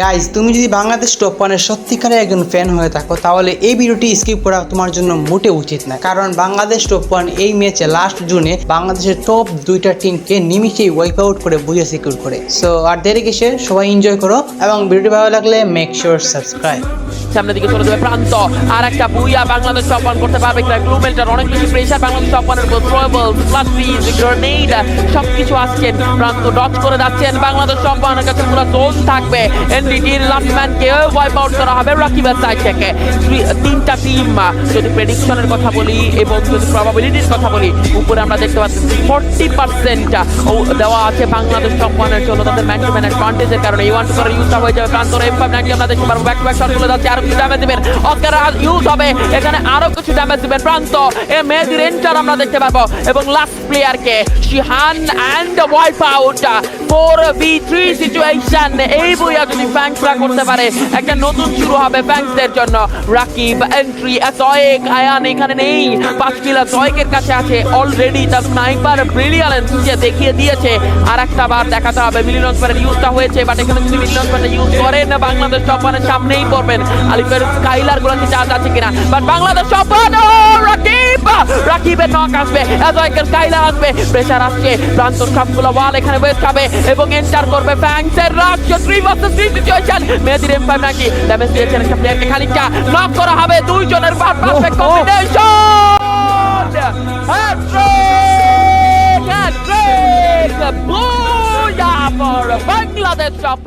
Guys তুমি যদি Bangladesh top ওয়ানের সত্যিকারের একজন ফ্যান হয়ে থাকো, তাহলে এই ভিডিওটি স্কিপ করা তোমার জন্য মোটে উচিত না। কারণ বাংলাদেশ টপ ওয়ান এই ম্যাচে লাস্ট জুনে বাংলাদেশের টপ দুইটা টিমকে নিমিশেই ওয়াইপ আউট করে বুঝে সিকিউর করে। সো আর দেরি কিসে, সবাই এনজয় করো এবং ভিডিওটি ভালো লাগলে মেক শিওর সাবস্ক্রাইব সামনের দিকে চলে যাবে প্রান্ত। আর একটা বুইয়া বাংলাদেশ টপ ওয়ান করতে পারবে কিনা গ্লুমেন্টার অনেক বেশি প্রেশার বাংলাদেশ টপ ওয়ানের উপর থ্রোয়েবল ফ্লাস্টিজ গ্রেনেড সবকিছু আসছেন প্রান্ত ডচ করে যাচ্ছেন। বাংলাদেশ টপ ওয়ানের কাছে পুরো জোন থাকবে। এনডিটির লাস্ট ওয়াইপ আউট করা হবে। রাকিবের সাইড থেকে তিনটা টিম যদি প্রেডিকশনের কথা বলি এবং যদি প্রবাবিলিটির কথা বলি, উপরে আমরা দেখতে পাচ্ছি ফোরটি পার্সেন্ট দেওয়া আছে বাংলাদেশ ওয়ানের জন্য। তাদের ম্যান ম্যান অ্যাডভান্টেজের কারণে এই ওয়ান টু করে ইউজটা হয়ে যাবে। প্রান্তর এম ফাইভ নাইনটি আমরা দেখতে পারব। ব্যাক টু ব্যাক শট চলে যাচ্ছে। আরও কিছু ড্যামেজ দিবেন। অস্কার ইউজ হবে। এখানে আরও কিছু ড্যামেজ দিবেন। প্রান্ত এ মেহেদির এন্টার আমরা দেখতে পারব। এবং লাস্ট প্লেয়ারকে Shihan and wipe out four v three situation এই বইয়া যদি করতে পারে। একটা নতুন শুরু হবে ফ্যাংসদের জন্য। রাকিব এন্ট্রি জয়েক আয়ান এখানে নেই। পাঁচ কিলা জয়েকের কাছে আছে। অলরেডি তার স্নাইপার ব্রিলিয়ান্স যে দেখিয়ে দিয়েছে। আর একটা বার দেখাতে হবে। মিলিয়ন স্পারের ইউজটা হয়েছে বাট এখানে যদি মিলিয়ন স্পারের ইউজ করেন বাংলাদেশ টপানের সামনেই পড়বেন। আলিফের স্কাইলার গুলোতে চার্জ আছে কিনা? বাট বাংলাদেশ টপান রাকিব নক আসবে জয়েকের স্কাইলার আসবে প্রেসার আসছে প্রান্তর সবগুলো ওয়াল এখানে ওয়েস্ট হবে এবং এন্টার করবে ফ্যাংসের রাজ্য থ্রি ভার্সেস থ্রি সিচুয়েশন মেহেদির এম ফাইভ নাকি? ড্যামেজ দিয়েছেন একটা প্লেয়ারকে খানিকটা। নক করা হবে দুইজনের পারফেক্ট কম্বিনেশন বুয়া ফর বাংলাদেশ টপ